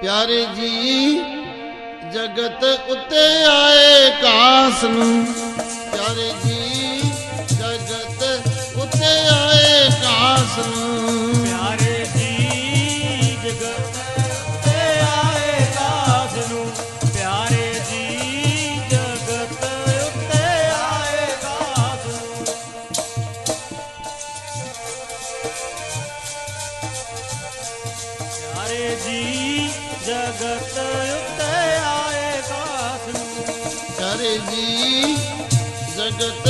ਪਿਆਰੇ ਜੀ ਜਗਤ ਉੱਤੇ ਆਏ ਕਾਸ ਨੂੰ। ਪਿਆਰੇ ਜੀ ਜਗਤ ਉਤੇ ਆਏ ਕਾਸ ਨੂੰ। ਜਗਤ ਉੱਤੇ ਆਏ ਕਾਸ ਨੂੰ। ਪਿਆਰੇ ਜੀ ਜਗਤ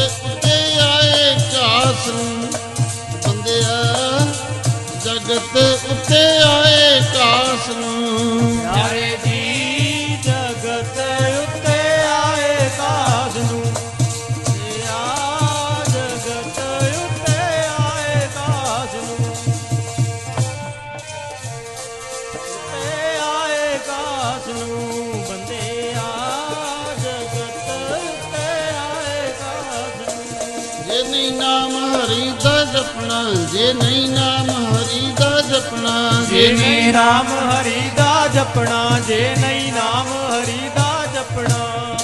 ਜੇ ਨਹੀਂ ਨਾਮ ਹਰੀ ਦਾ ਜਪਣਾ ਜੇ ਨਹੀਂ ਨਾਮ ਹਰੀ ਦਾ ਜਪਣਾ ਜੇ ਨਹੀਂ ਨਾਮ ਹਰੀ ਦਾ ਜਪਣਾ ਜੇ ਨਹੀਂ ਨਾਮ ਹਰੀ ਦਾ ਜਪਣਾ।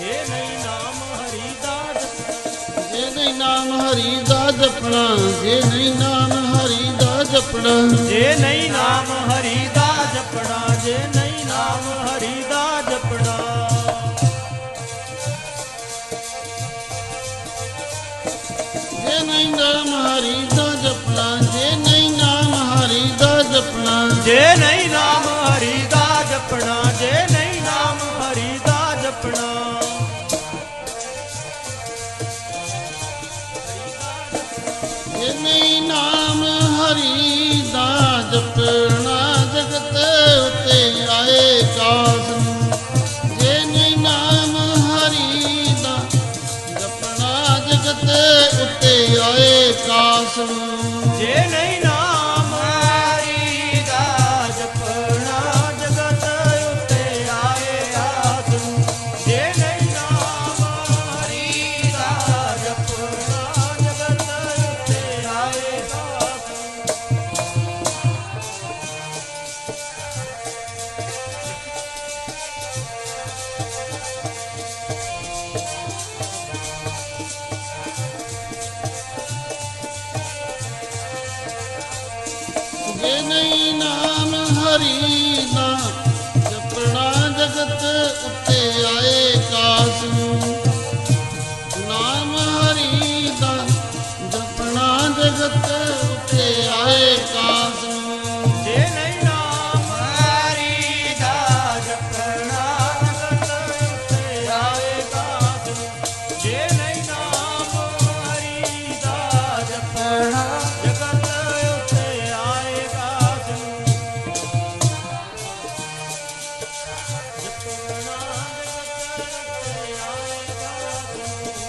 ਜੇ ਨਹੀਂ ਨਾਮ ਹਰੀ ਦਾ ਜਪਣਾ। ਜੇ ਨਹੀਂ ਨਾਮ ਹਰੀ ਦਾ ਜਪਣਾ ਜੇ ਨਹੀਂ ਨਾਮ ਹਰੀ ਦਾ ਜਪਣਾ। ਜੇ ਨਹੀਂ ਨਾਮ ਹਰੀ ਦਾ ਜੇ ਨਹੀਂ ਨਾਮ ਹਰੀ ਦਾ ਜਪਣਾ, ਜੇ ਨਹੀਂ ਨਾਮ ਹਰੀ ਦਾ ਜਪਣਾ। ਜੇ ਨਹੀਂ ਨਾਮ ਹਰੀ ਦਾ ਜਪਣਾ, ਜੇ ਨਹੀਂ ਨਾਮ ਹਰੀ ਦਾ ਜਪਣਾ। blossom એ નહીં નામ હરી ਜਪੋ ਨਾਮ ਜਪਿਆ ਆਏ ਦਾ ਤੂੰ